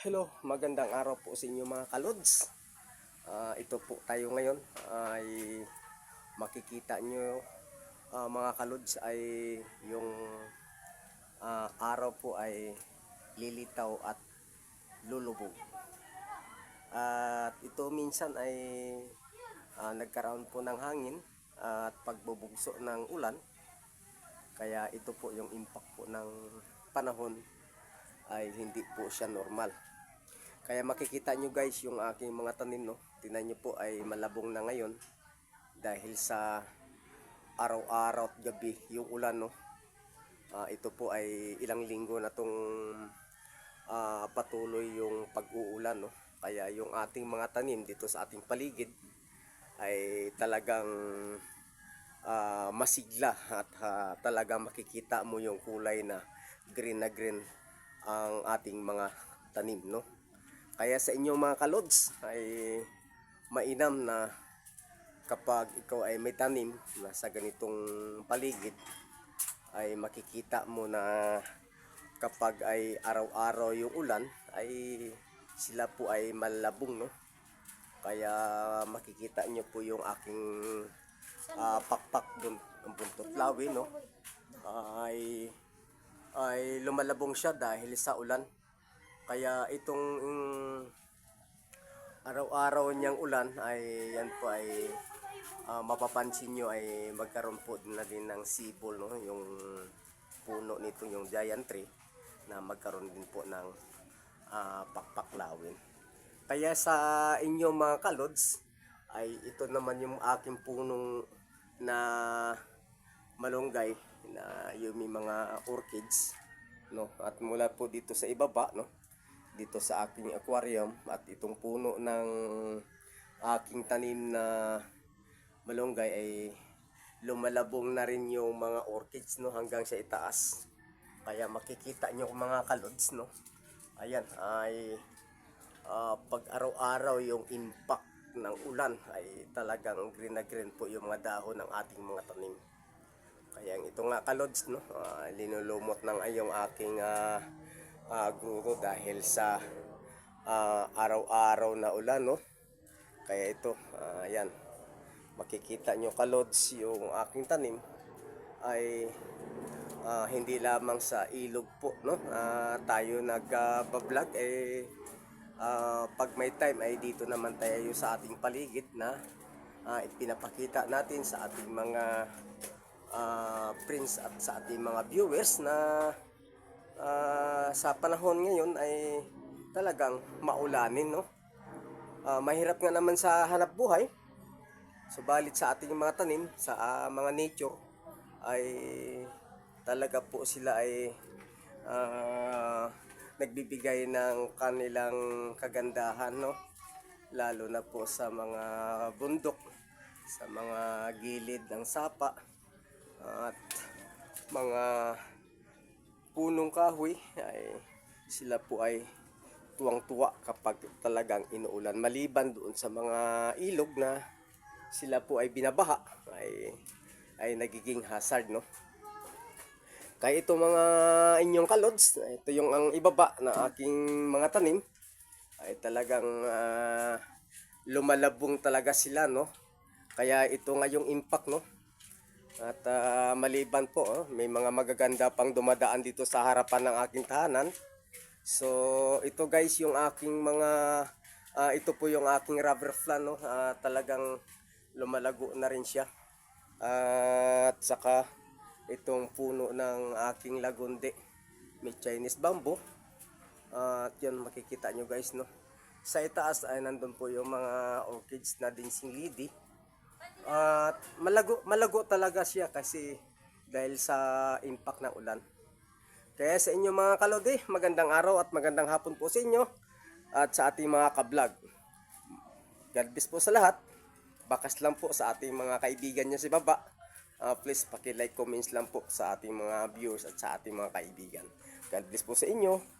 Hello, magandang araw po sa inyo mga kalods. Ah, ito po tayo ngayon ay makikita nyo ah, mga kalods ay yung ah, araw po ay lilitaw at lulubog. At ito minsan ay ah, nagkaroon po ng hangin at pagbubugso ng ulan. Kaya ito po yung impact po ng panahon ay hindi po siya normal. Kaya makikita nyo guys yung aking mga tanim no. Tingnan nyo po ay malabong na ngayon dahil sa araw-araw at gabi yung ulan no. Ah, ito po ay ilang linggo na tong ah, patuloy yung pag-uulan no. Kaya yung ating mga tanim dito sa ating paligid ay talagang ah, masigla at ah, talagang makikita mo yung kulay na green na green ang ating mga tanim no. Kaya sa inyong mga kalods ay mainam na kapag ikaw ay may tanim na sa ganitong paligid ay makikita mo na kapag ay araw-araw yung ulan ay sila po ay malabong no. Kaya makikita nyo po yung aking ah, pakpak doon ang buntot lawi no. ay ay lumalabong siya dahil sa ulan. Kaya itong mm, araw-araw niyang ulan ay yan po ay ah, mapapansin nyo ay magkaroon po na din ng sipol no? Yung puno nito yung giant tree na magkaroon din po ng ah, pakpaklawin. Kaya sa inyong mga kalods ay ito naman yung aking punong na malunggay na yung mga orchids no? At mula po dito sa ibaba no dito sa aking aquarium at itong puno ng aking tanim na malunggay ay lumalabong na rin yung mga orchids no hanggang sa itaas. Kaya makikita nyo mga kalods no. Ayan ay ah, pag araw-araw yung impact ng ulan ay talagang green na green po yung mga dahon ng ating mga tanim. Kaya ito nga kalods no, ah, linulumot ng ay yung aking ah, ah, guro dahil sa ah, araw-araw na ulan no. Kaya ito, yan. Makikita nyo kalods yung aking tanim ay ah, hindi lamang sa ilog po no. Ah, tayo nag-vlog eh ah, pag may time ay dito naman tayo sa ating paligid na ah, ipinapakita natin sa ating mga ah, friends at sa ating mga viewers na sa panahon ngayon ay talagang maulanin no. Ah, mahirap nga naman sa hanap buhay. Subalit sa ating mga tanim, sa ah, mga nature ay talaga po sila ay ah, nagbibigay ng kanilang kagandahan no. Lalo na po sa mga bundok, sa mga gilid ng sapa at mga punong kahoy ay sila po ay tuwang-tuwa kapag talagang inuulan. Maliban doon sa mga ilog na sila po ay binabaha ay ay nagiging hazard no? Kaya ito mga inyong kalods ito yung ang ibaba na aking mga tanim ay talagang ah, lumalabong talaga sila no? Kaya ito nga yung impact no at ah, maliban po, oh, may mga magaganda pang dumadaan dito sa harapan ng aking tahanan. So, ito guys yung aking mga, ah, ito po yung aking rubber plant, no? Ah, talagang lumalago na rin siya. at saka, itong puno ng aking lagunde. May Chinese bamboo. at yun, makikita nyo guys, no? Sa itaas ay nandun po yung mga orchids na dancing lady. At malago malago talaga siya kasi dahil sa impact ng ulan. Kaya sa inyo mga kalodi, magandang araw at magandang hapon po sa inyo at sa ating mga kablog. God bless po sa lahat. Bakas lang po sa ating mga kaibigan niya sa baba. Ah, please paki-like, comments lang po sa ating mga viewers at sa ating mga kaibigan. God bless po sa inyo.